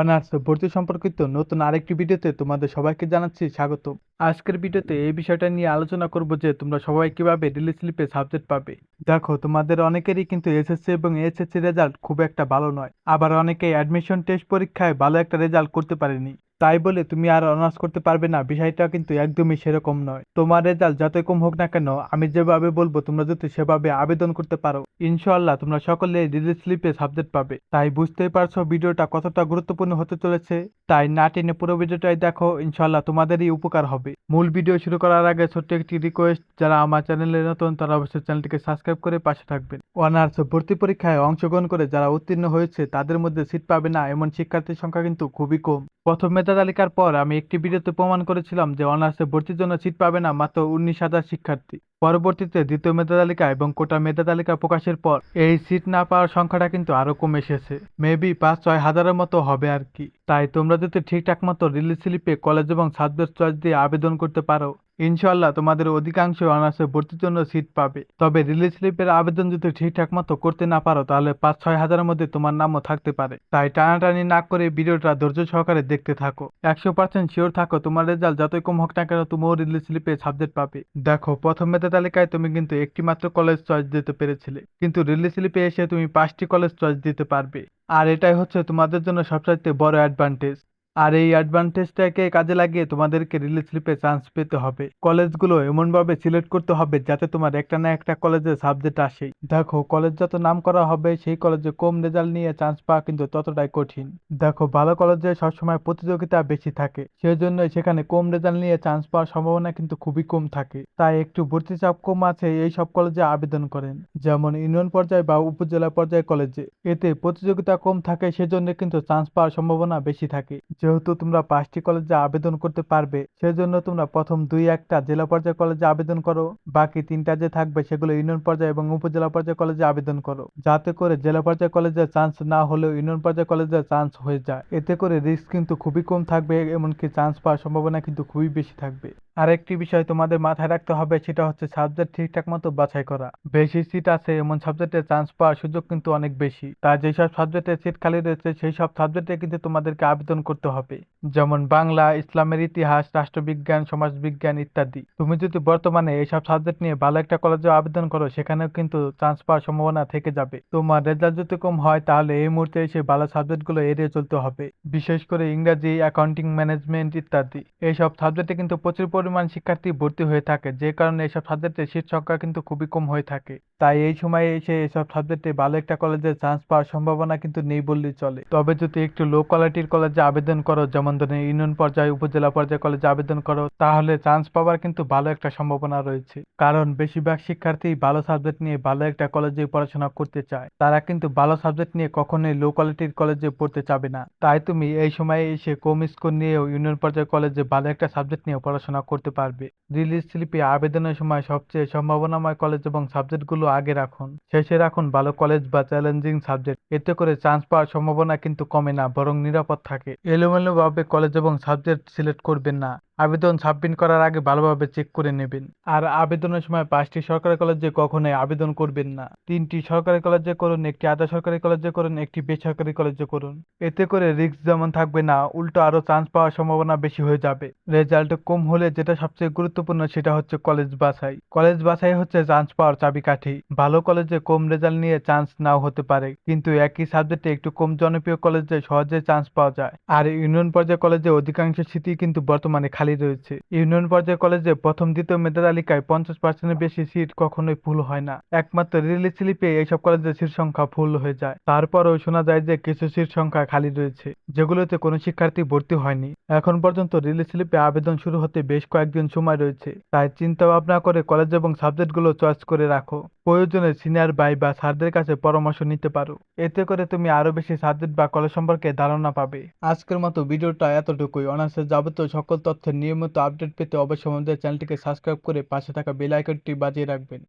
Honours ভর্তি সম্পর্কিত নতুন আরেকটি ভিডিওতে তোমাদের সবাইকে জানাচ্ছি স্বাগত আজকের ভিডিওতে এই বিষয়টা নিয়ে আলোচনা করব যে তোমরা সবাই কীভাবে রিলিজ স্লিপে সাবজেক্ট পাবে। দেখো, তোমাদের অনেকেরই কিন্তু এসএসসি এবং এসএসসি রেজাল্ট খুব একটা ভালো নয়। আবার অনেকেই অ্যাডমিশন টেস্ট পরীক্ষায় ভালো একটা রেজাল্ট করতে পারেনি। তাই বলে তুমি আর অনার্স করতে পারবে না, বিষয়টা কিন্তু একদমই সেরকম নয়। তোমার রেজাল্ট যতই কম হোক না কেন, আমি যেভাবে বলব, তোমরা যদি সেভাবে আবেদন করতে পারো, ইনশাআল্লাহ তোমরা সকলে রিলিজ স্লিপে সাবজেক্ট পাবে। তাই বুঝতেই পারছ ভিডিওটা কতটা গুরুত্বপূর্ণ হতে চলেছে? তাই না টেনে পুরো ভিডিওটাই দেখো, ইনশাআল্লাহ তোমাদেরই উপকার হবে। মূল ভিডিও শুরু করার আগে ছোট্ট একটি রিকোয়েস্ট যারা আমার চ্যানেলে নতুন, তারা অবশ্যই চ্যানেলটিকে সাবস্ক্রাইব করে পাশে থাকবেন। অনার্স ভর্তি পরীক্ষায় অংশগ্রহণ করে যারা উত্তীর্ণ হয়েছে, তাদের মধ্যে সিট পাবে না, এমন শিক্ষার্থীর সংখ্যা কিন্তু খুবই কম। প্রথম মেধা তালিকার পর আমি একটি ভিডিওতে প্রমাণ করেছিলাম যে অনার্সে ভর্তির জন্য সিট পাবে না মাত্র উনিশ হাজার শিক্ষার্থী। পরবর্তীতে দ্বিতীয় মেধা তালিকা এবং কোটা মেধা তালিকা প্রকাশের পর এই সিট না পাওয়ার সংখ্যাটা কিন্তু আরও কমে এসেছে। মেবি পাঁচ ছয় হাজারের মতো হবে আর কি। তাই তোমরা যদি ঠিকঠাক মতো রিলিজ স্লিপে কলেজ এবং সাবজেক্ট চয়েস দিয়ে আবেদন করতে পারো ইনশাল্লাহ তোমাদের অধিকাংশ অনার্সে ভর্তির জন্য সিট পাবে। তবে রিলিজ স্লিপের আবেদন যদি ঠিকঠাক মতো করতে না পারো, তাহলে পাঁচ ছয় হাজারের মধ্যে তোমার নামও থাকতে পারে। তাই টানাটানি না করে ভিডিওটা ধৈর্য সহকারে দেখতে থাকো। একশো পার্সেন্ট শিওর থাকো তোমার রেজাল্ট যতই কম হোক না কেন তুমিও রিলিজ স্লিপে সাবজেক্ট পাবে। দেখো, প্রথম মেধা তালিকায় তুমি কিন্তু একটি মাত্র কলেজ চয়েস দিতে পেরেছিলে। কিন্তু রিলিজ স্লিপে এসে তুমি পাঁচটি কলেজ চয়েস দিতে পারবে। আর এটাই হচ্ছে তোমাদের জন্য সবচাইতে বড় অ্যাডভান্টেজ আর এই অ্যাডভান্টেজটাকে কাজে লাগিয়ে তোমাদেরকে রিলিজ স্লিপে চান্স পেতে হবে। কলেজগুলো এমনভাবে সিলেক্ট করতে হবে যাতে তোমার একটা না একটা কলেজে সাবজেক্ট আসে। দেখো, কলেজ যত নাম করা হবে, সেই কলেজে কম রেজাল্ট নিয়ে চান্স পাওয়া কিন্তু ততটাই কঠিন। দেখো, ভালো কলেজে সবসময় প্রতিযোগিতা বেশি থাকে সেই জন্য সেখানে কম রেজাল্ট নিয়ে চান্স পাওয়ার সম্ভাবনা কিন্তু খুবই কম থাকে। তাই একটু ভর্তি চাপ কম আছে এই সব কলেজে আবেদন করেন। যেমন ইউনিয়ন পর্যায়ে বা উপজেলা পর্যায়ে কলেজে। এতে প্রতিযোগিতা কম থাকে, সেজন্য কিন্তু চান্স পাওয়ার সম্ভাবনা বেশি থাকে। যেহেতু তোমরা পাঁচটি কলেজে আবেদন করতে পারবে, সেজন্য তোমরা প্রথম দুই একটা জেলা পর্যায়ে কলেজে আবেদন করো, বাকি তিনটা যে থাকবে সেগুলো ইউনিয়ন পর্যায়ে এবং উপজেলা পর্যায়ে কলেজে আবেদন করো। যাতে করে জেলা পর্যায়ে কলেজে চান্স না হলেও ইউনিয়ন পর্যায়ে কলেজে চান্স হয়ে যায়। এতে করে রিস্ক কিন্তু খুবই কম থাকবে, এমনকি চান্স পাওয়ার সম্ভাবনা কিন্তু খুবই বেশি থাকবে। আরেকটি বিষয় তোমাদের মাথায় রাখতে হবে, সেটা হচ্ছে সাবজেক্ট ঠিকঠাক মতো বাছাই করা। বেশি সিট আছে, এমন সাবজেক্টে চান্স পাওয়ার সুযোগ কিন্তু অনেক বেশি। তাই যেসব সাবজেক্টে সিট খালি রয়েছে সেই সব সাবজেক্টে কিন্তু তোমাদেরকে আবেদন করতে হবে। যেমন বাংলা, ইসলামের ইতিহাস, রাষ্ট্রবিজ্ঞান, সমাজবিজ্ঞান ইত্যাদি। তুমি যদি বর্তমানে এইসব সাবজেক্ট নিয়ে ভালো একটা কলেজে আবেদন করো, সেখানেও কিন্তু চান্স পাওয়ার সম্ভাবনা থেকে যাবে। তোমার রেজাল্ট যদি কম হয়, তাহলে এই মুহূর্তে এসে ভালো সাবজেক্টগুলো এড়িয়ে চলতে হবে। বিশেষ করে ইংরাজি, অ্যাকাউন্টিং ম্যানেজমেন্ট ইত্যাদি। এইসব সাবজেক্টে কিন্তু প্রচুর পরিমাণ শিক্ষার্থী ভর্তি হয়ে থাকে, যে কারণে এইসব সাবজেক্টে সিট সংখ্যা কিন্তু খুবই কম হয়ে থাকে। তাই এই সময়ে এসে এইসব সাবজেক্টে ভালো একটা কলেজে চান্স পাওয়ার সম্ভাবনা কিন্তু নেই বললেই চলে। তবে যদি একটু লো কোয়ালিটির কলেজে আবেদন করো, যেমন ধরেন ইউনিয়ন পর্যায়ে, উপজেলা পর্যায়ে কলেজে আবেদন করো, তাহলে চান্স পাওয়ার কিন্তু ভালো একটা সম্ভাবনা রয়েছে। কারণ বেশিরভাগ শিক্ষার্থী ভালো সাবজেক্ট নিয়ে ভালো একটা কলেজে পড়াশোনা করতে চায়। তারা কিন্তু ভালো সাবজেক্ট নিয়ে কখনোই লো কোয়ালিটির কলেজে পড়তে চাবে না। তাই তুমি এই সময়ে এসে কম স্কোর নিয়েও ইউনিয়ন পর্যায়ে কলেজে ভালো একটা সাবজেক্ট নিয়ে পড়াশোনা করতে পারবে। রিলিজ স্লিপে আবেদনের সময় সবচেয়ে সম্ভাবনাময় কলেজ এবং সাবজেক্টগুলো আগে রাখুন। শেষে রাখুন ভালো কলেজ বা চ্যালেঞ্জিং সাবজেক্ট এতে করে চান্স পাওয়ার সম্ভাবনা কিন্তু কমে না, বরং নিরাপদ থাকে। এলোমেলোভাবে কলেজ এবং সাবজেক্ট সিলেক্ট করবেন না। আবেদন সাবমিট করার আগে ভালোভাবে চেক করে নেবেন। আর আবেদনের সময় পাঁচটি সরকারি কলেজে কখনোই আবেদন করবেন না। তিনটি সরকারি কলেজে করুন, একটি আধা সরকারি কলেজে করুন, একটি বেসরকারি কলেজে করুন। এতে করে রিস্ক যেমন থাকবে না, উল্টো আরও চান্স পাওয়ার সম্ভাবনা বেশি হয়ে যাবে। রেজাল্ট কম হলে যেটা সবচেয়ে গুরুত্বপূর্ণ সেটা হচ্ছে কলেজ বাছাই। কলেজ বাছাই হচ্ছে চান্স পাওয়ার চাবিকাঠি। ভালো কলেজে কম রেজাল্ট নিয়ে চান্স নাও হতে পারে, কিন্তু একই সাবজেক্টে একটু কম জনপ্রিয় কলেজে সহজে চান্স পাওয়া যায়। আর ইউনিয়ন পর্যায়ে কলেজে অধিকাংশ সিটই কিন্তু বর্তমানে খালি রয়েছে। ইউনিয়ন পর্যায়ে কলেজে প্রথম, দ্বিতীয় মেধা তালিকায় পঞ্চাশ পার্সেন্টের বেশি সিট কখনোই ফুল হয় না। একমাত্র রিলিজ স্লিপে এইসব কলেজে সিট সংখ্যা ফুল হয়ে যায়। তারপরও শোনা যায় যে কিছু সিট সংখ্যা খালি রয়েছে, যেগুলোতে কোনো শিক্ষার্থী ভর্তি হয়নি। এখন পর্যন্ত রিলিজ স্লিপে আবেদন শুরু হতে বেশ কয়েকদিন সময় রয়েছে। তাই চিন্তা ভাবনা করে কলেজ এবং সাবজেক্টগুলো চয়েস করে রাখো। প্রয়োজনে সিনিয়র ভাই বা স্যারদের কাছে পরামর্শ নিতে পারো। এতে করে তুমি আরও বেশি সাবজেক্ট বা কলেজ সম্পর্কে ধারণা পাবে। আজকের মতো ভিডিওটা এতটুকুই। অনার্সের যাবতীয় সকল তথ্যের নিয়মিত আপডেট পেতে অবশ্যই আমাদের চ্যানেলটিকে সাবস্ক্রাইব করে পাশে থাকা বেল আইকনটি বাজিয়ে রাখবেন।